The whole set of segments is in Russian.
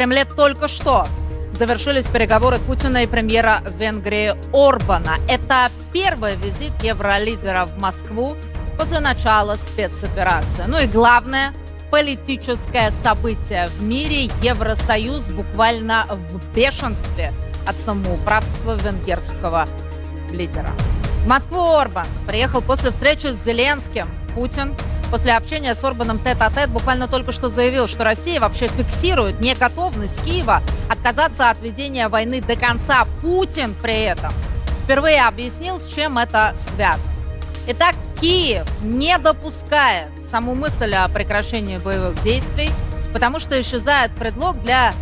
Кремле только что завершились переговоры Путина и премьера Венгрии Орбана. Это первый визит евролидера в Москву после начала спецоперации. Ну и главное, политическое событие в мире. Евросоюз буквально в бешенстве от самоуправства венгерского лидера. В Москву Орбан приехал после встречи с Зеленским. Путин после общения с Орбаном тет-а-тет буквально только что заявил, что Россия вообще фиксирует неготовность Киева отказаться от ведения войны до конца. Путин при этом впервые объяснил, с чем это связано. Итак, Киев не допускает саму мысль о прекращении боевых действий, потому что исчезает предлог для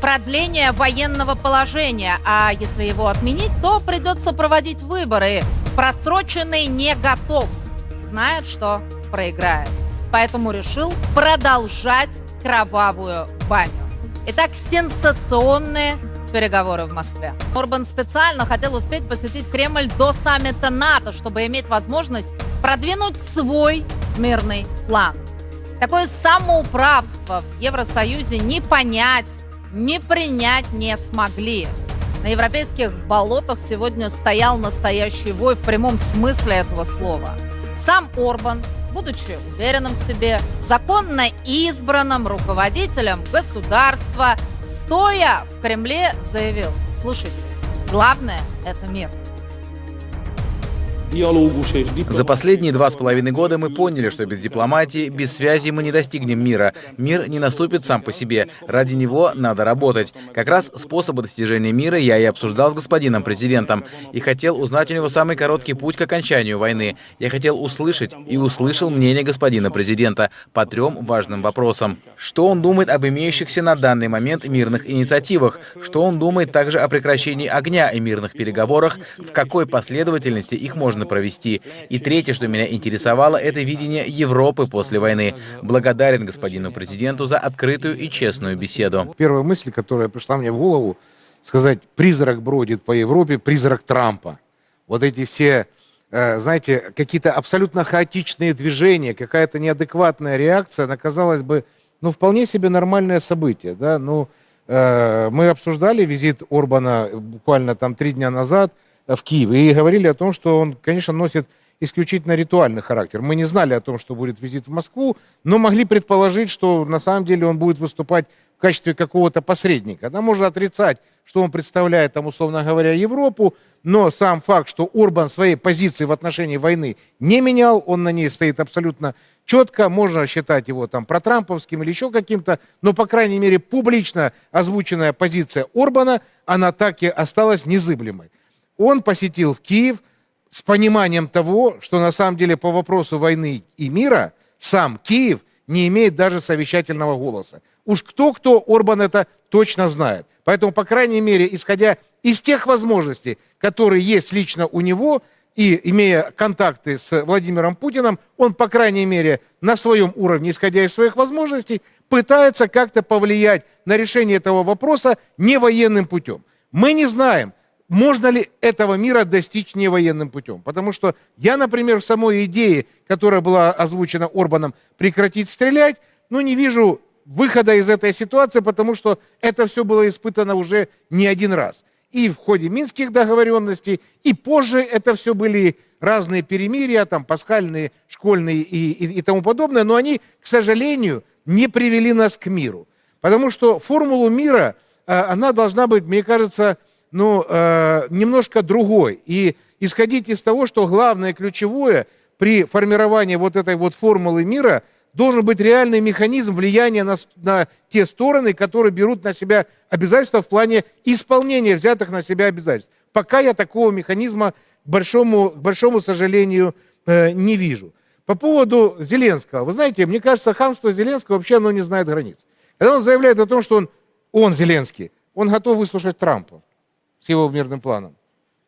продления военного положения. А если его отменить, то придется проводить выборы. Просроченный не готов. Знает, что проиграет. Поэтому решил продолжать кровавую баню. Итак, сенсационные переговоры в Москве. Орбан специально хотел успеть посетить Кремль до саммита НАТО, чтобы иметь возможность продвинуть свой мирный план. Такое самоуправство в Евросоюзе не понять, не принять не смогли. На европейских болотах сегодня стоял настоящий вой в прямом смысле этого слова. Сам Орбан будучи уверенным в себе, законно избранным руководителем государства, стоя в Кремле, заявил, слушайте, главное – это мир. За последние два с половиной года мы поняли, что без дипломатии, без связи мы не достигнем мира. Мир не наступит сам по себе. Ради него надо работать. Как раз способы достижения мира я и обсуждал с господином президентом. И хотел узнать у него самый короткий путь к окончанию войны. Я хотел услышать и услышал мнение господина президента по трем важным вопросам. Что он думает об имеющихся на данный момент мирных инициативах? Что он думает также о прекращении огня и мирных переговорах? В какой последовательности их можно можно провести. И третье, что меня интересовало, это видение Европы после войны. Благодарен господину президенту за открытую и честную беседу. Первая мысль, которая пришла мне в голову, сказать, призрак бродит по Европе, призрак Трампа. Вот эти все, э, знаете, какие-то абсолютно хаотичные движения, какая-то неадекватная реакция, она, казалось бы, ну, вполне себе нормальное событие, да, ну, э, мы обсуждали визит Орбана буквально там три дня назад – в Киеве и говорили о том, что он, конечно, носит исключительно ритуальный характер. Мы не знали о том, что будет визит в Москву, но могли предположить, что на самом деле он будет выступать в качестве какого-то посредника. Да, можно отрицать, что он представляет, там, условно говоря, Европу, но сам факт, что Орбан своей позиции в отношении войны не менял, он на ней стоит абсолютно четко, можно считать его там протрамповским или еще каким-то, но, по крайней мере, публично озвученная позиция Орбана, она так и осталась незыблемой он посетил в Киев с пониманием того, что на самом деле по вопросу войны и мира сам Киев не имеет даже совещательного голоса. Уж кто-кто, Орбан это точно знает. Поэтому, по крайней мере, исходя из тех возможностей, которые есть лично у него, и имея контакты с Владимиром Путиным, он, по крайней мере, на своем уровне, исходя из своих возможностей, пытается как-то повлиять на решение этого вопроса не военным путем. Мы не знаем, можно ли этого мира достичь не военным путем? Потому что я, например, в самой идее, которая была озвучена Орбаном, прекратить стрелять, ну, не вижу выхода из этой ситуации, потому что это все было испытано уже не один раз. И в ходе минских договоренностей, и позже это все были разные перемирия, там, пасхальные, школьные и, и, и тому подобное, но они, к сожалению, не привели нас к миру. Потому что формулу мира, э, она должна быть, мне кажется, ну, э, немножко другой. И исходить из того, что главное, ключевое при формировании вот этой вот формулы мира должен быть реальный механизм влияния на, на те стороны, которые берут на себя обязательства в плане исполнения взятых на себя обязательств. Пока я такого механизма, к большому, большому сожалению, э, не вижу. По поводу Зеленского. Вы знаете, мне кажется, хамство Зеленского вообще оно не знает границ. Когда он заявляет о том, что он, он Зеленский, он готов выслушать Трампа с его мирным планом.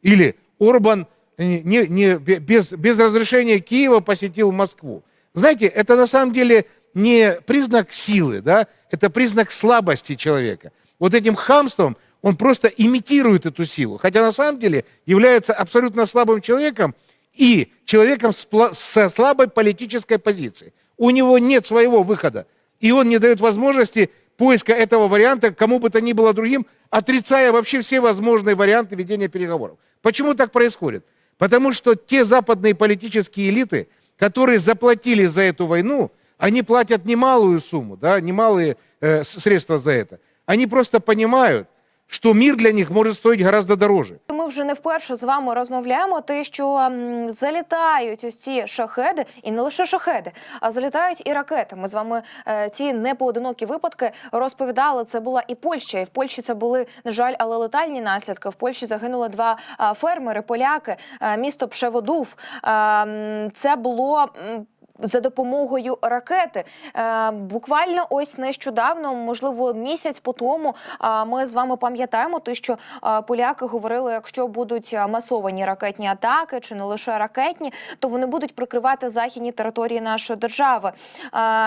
Или Орбан не, не, без, без разрешения Киева посетил Москву. Знаете, это на самом деле не признак силы, да? это признак слабости человека. Вот этим хамством он просто имитирует эту силу, хотя на самом деле является абсолютно слабым человеком и человеком со слабой политической позицией. У него нет своего выхода, и он не дает возможности поиска этого варианта кому бы то ни было другим, отрицая вообще все возможные варианты ведения переговоров. Почему так происходит? Потому что те западные политические элиты, которые заплатили за эту войну, они платят немалую сумму, да, немалые э, средства за это. Они просто понимают, что мир для них может стоить гораздо дороже. Вже не вперше з вами розмовляємо. Те, що залітають ось ці шахеди, і не лише шахеди, а залітають і ракети. Ми з вами е, ці непоодинокі випадки розповідали. Це була і Польща, і в Польщі це були на жаль, але летальні наслідки. В Польщі загинули два фермери, поляки, е, місто Пшеводув. Е, Це було. За допомогою ракети. Е, буквально ось нещодавно, можливо, місяць по тому, е, ми з вами пам'ятаємо те, що е, поляки говорили, якщо будуть масовані ракетні атаки, чи не лише ракетні, то вони будуть прикривати західні території нашої держави,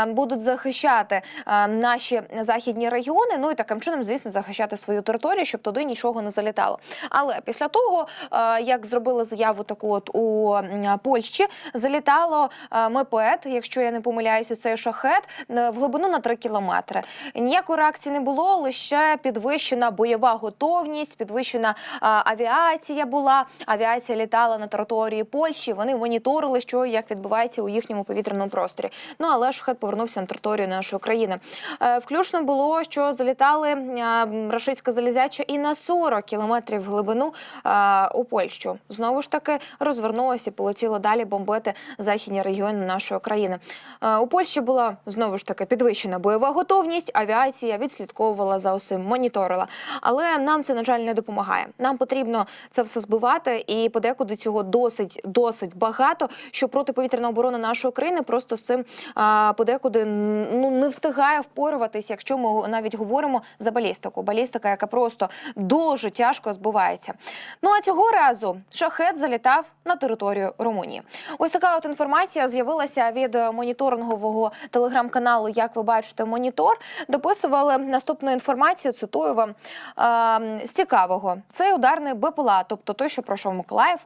будуть захищати наші західні регіони. Ну і таким чином, звісно, захищати свою територію, щоб туди нічого не залітало. Але після того, як зробили заяву таку от у Польщі, залітало е, МПЕТ, якщо я не помиляюся, цей шахет в глибину на 3 кілометри. Ніякої реакції не було, лише підвищена бойова готовність, підвищена е, авіація була. Авіація літала на території Польщі. Вони моніторили, що як відбувається у їхньому повітряному просторі. Ну але шахет повернувся на територію нашої країни. Е, Включно було, що залітали е, рашистська залізяча і на 40 кілометрів глибину е, у Польщу. Знову ж таки розвернулося і полетіло далі бомбити західні регіони нашої країни. Е, У Польщі була знову ж таки підвищена бойова готовність. Авіація відслідковувала за усім, моніторила. Але нам це на жаль не допомагає. Нам потрібно це все збивати, і подекуди цього досить досить багато. Що протиповітряна оборона нашої країни просто з цим подекуди ну не встигає впоруватися, якщо ми навіть говоримо за балістику. Балістика, яка просто дуже тяжко збивається. Ну а цього разу шахет залітав на територію Румунії. Ось така от інформація з'явилася від моніторингового телеграм-каналу. Як ви бачите, монітор дописували наступну інформацію. Цитую вам е, з цікавого. Цей ударний БПЛА, тобто той, що пройшов Миколаїв,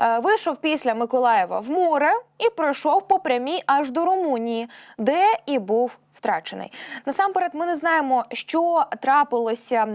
е, вийшов після Миколаєва в море і пройшов по прямій аж до Румунії, де і був втрачений. Насамперед, ми не знаємо, що трапилося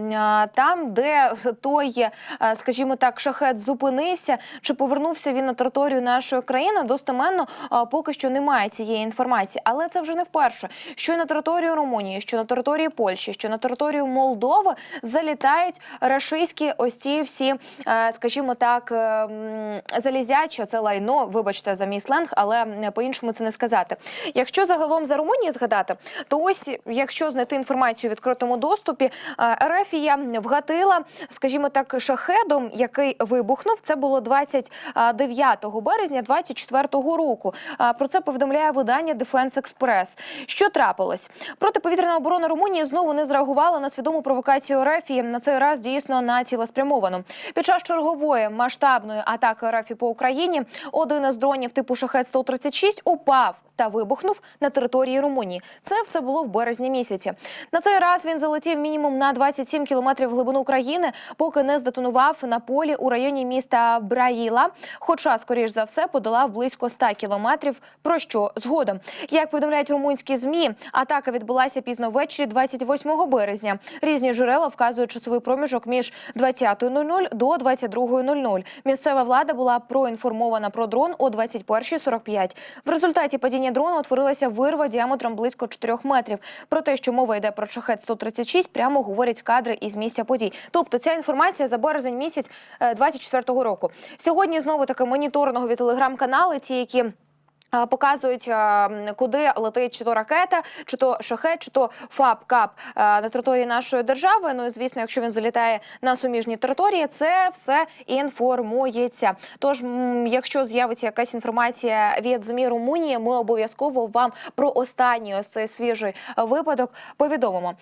там, де той, е, скажімо так, шахет зупинився, чи повернувся він на територію нашої країни. Достеменно поки що немає цієї інформації, але це вже не вперше. Що на територію Румунії, що на території Польщі, що на територію Молдови залітають рашистські ось ці всі, е, скажімо так, е, залізячі, це лайно, вибачте за мій сленг, але по-іншому це не сказати. Якщо загалом за Румунію згадати, то ось якщо знайти інформацію в відкритому доступі, Ерефія вгатила, скажімо так, шахедом, який вибухнув. Це було 29 березня 24 року. Е, Про це повідомляє видання Defense Express. Що трапилось? Протиповітряна оборона Румунії знову не зреагувала на свідому провокацію Ерефії. На цей раз дійсно на цілеспрямовану. Під час чергової масштабної атаки Ерефії по Україні один із дронів типу шахет 136 упав та вибухнув на території Румунії. Це все було в березні місяці. На цей раз він залетів мінімум на 27 кілометрів глибину країни, поки не здетонував на полі у районі міста Браїла. Хоча, скоріш за все, подолав близько 100 кілометрів. Про що згодом, як повідомляють румунські змі, атака відбулася пізно ввечері 28 березня. Різні джерела вказують часовий проміжок між 20.00 до 22.00. Місцева влада була проінформована про дрон о 21.45. В результаті падіння дрона утворилася вирва діаметром близько 4 метрів. Про те, що мова йде про шахет 136, прямо говорять кадри із місця подій. Тобто ця інформація за березень місяць е, 24-го року. Сьогодні знову таки моніторингові телеграм-канали, ті, які. Показують, куди летить чи то ракета, чи то шахет, чи то ФАП КАП на території нашої держави. Ну і звісно, якщо він залітає на суміжні території, це все інформується. Тож, якщо з'явиться якась інформація від ЗМІ Румунії, ми обов'язково вам про останній ось цей свіжий випадок повідомимо.